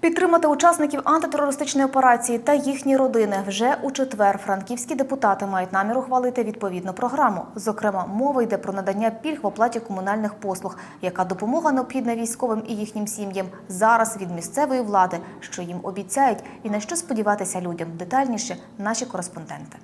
Підтримати учасників антитерористичної операції та їхні родини вже у четвер франківські депутати мають намір ухвалити відповідну програму. Зокрема, мова йде про надання пільг в оплаті комунальних послуг, яка допомога необхідна військовим і їхнім сім'ям зараз від місцевої влади, що їм обіцяють, і на що сподіватися людям. Детальніше наші кореспонденти.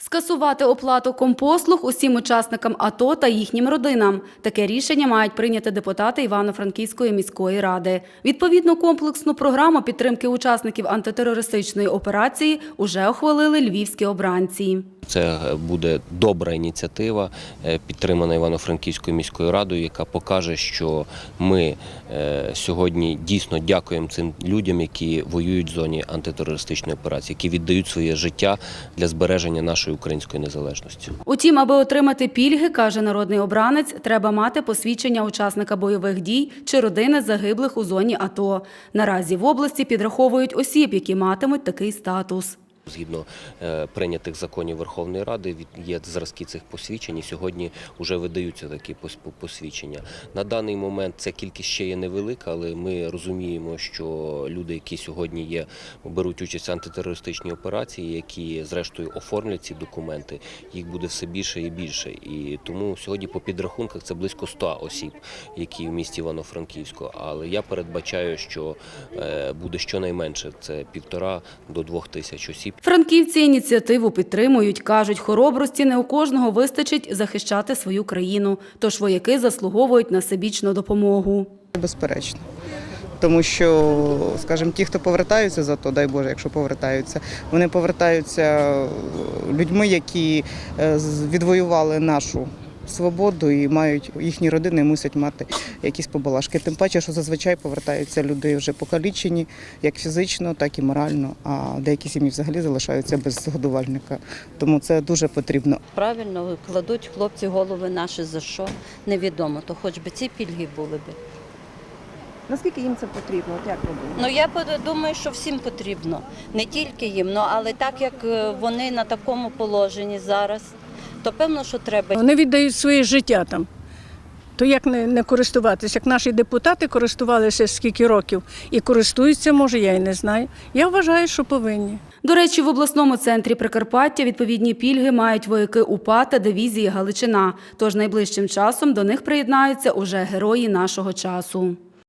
Скасувати оплату компослуг усім учасникам АТО та їхнім родинам. Таке рішення мають прийняти депутати Івано-Франківської міської ради. Відповідну комплексну програму підтримки учасників антитерористичної операції уже ухвалили львівські обранці. Це буде добра ініціатива, е, підтримана Івано-Франківською міською радою, яка покаже, що ми е, сьогодні дійсно дякуємо цим людям, які воюють в зоні антитерористичної операції, які віддають своє життя для збереження нашої української незалежності. Утім, аби отримати пільги, каже народний обранець, треба мати посвідчення учасника бойових дій чи родини загиблих у зоні АТО. Наразі в області підраховують осіб, які матимуть такий статус. Згідно е, прийнятих законів Верховної Ради, є зразки цих посвідчень. і Сьогодні вже видаються такі пос- посвідчення. На даний момент ця кількість ще є невелика, але ми розуміємо, що люди, які сьогодні є, беруть участь в антитерористичній операції, які зрештою оформлять ці документи, їх буде все більше і більше. І тому сьогодні по підрахунках це близько 100 осіб, які в місті Івано-Франківську. Але я передбачаю, що е, буде щонайменше це півтора до двох тисяч осіб. Франківці ініціативу підтримують. Кажуть, хоробрості не у кожного вистачить захищати свою країну. Тож вояки заслуговують на всебічну допомогу. Безперечно. Тому що, скажімо, ті, хто повертаються за то, дай Боже, якщо повертаються, вони повертаються людьми, які е, відвоювали нашу свободу і мають їхні родини мусять мати якісь побалашки. Тим паче, що зазвичай повертаються люди вже покалічені, як фізично, так і морально. А деякі сім'ї взагалі залишаються без годувальника. Тому це дуже потрібно. Правильно кладуть хлопці голови наші за що невідомо, то хоч би ці пільги були би. Наскільки їм це потрібно? От як ви думаєте? Ну я думаю, що всім потрібно, не тільки їм, ну але так як е, вони на такому положенні зараз, то певно, що треба. Вони віддають своє життя там. То як не, не користуватися? Як наші депутати користувалися скільки років і користуються, може, я і не знаю. Я вважаю, що повинні. До речі, в обласному центрі Прикарпаття відповідні пільги мають вояки УПА та дивізії Галичина. Тож найближчим часом до них приєднаються уже герої нашого часу.